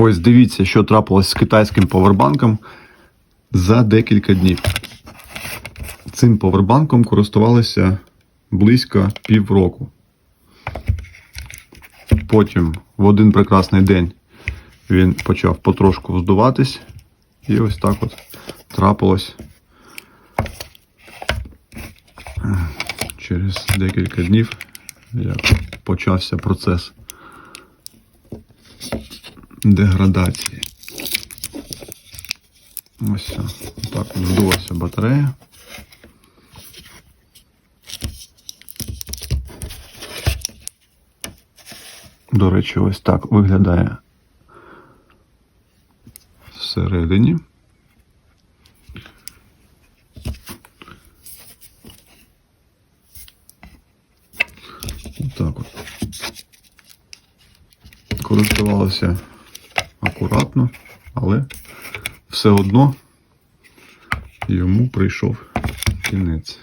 Ось дивіться, що трапилось з китайським повербанком за декілька днів. Цим повербанком користувалися близько півроку. Потім в один прекрасний день він почав потрошку здуватись, і ось так от трапилось через декілька днів, як почався процес деградації. Ось все. Так здулася батарея. До речі, ось так виглядає всередині. Так от. Користувалося акуратно, але все одно йому прийшов кінець.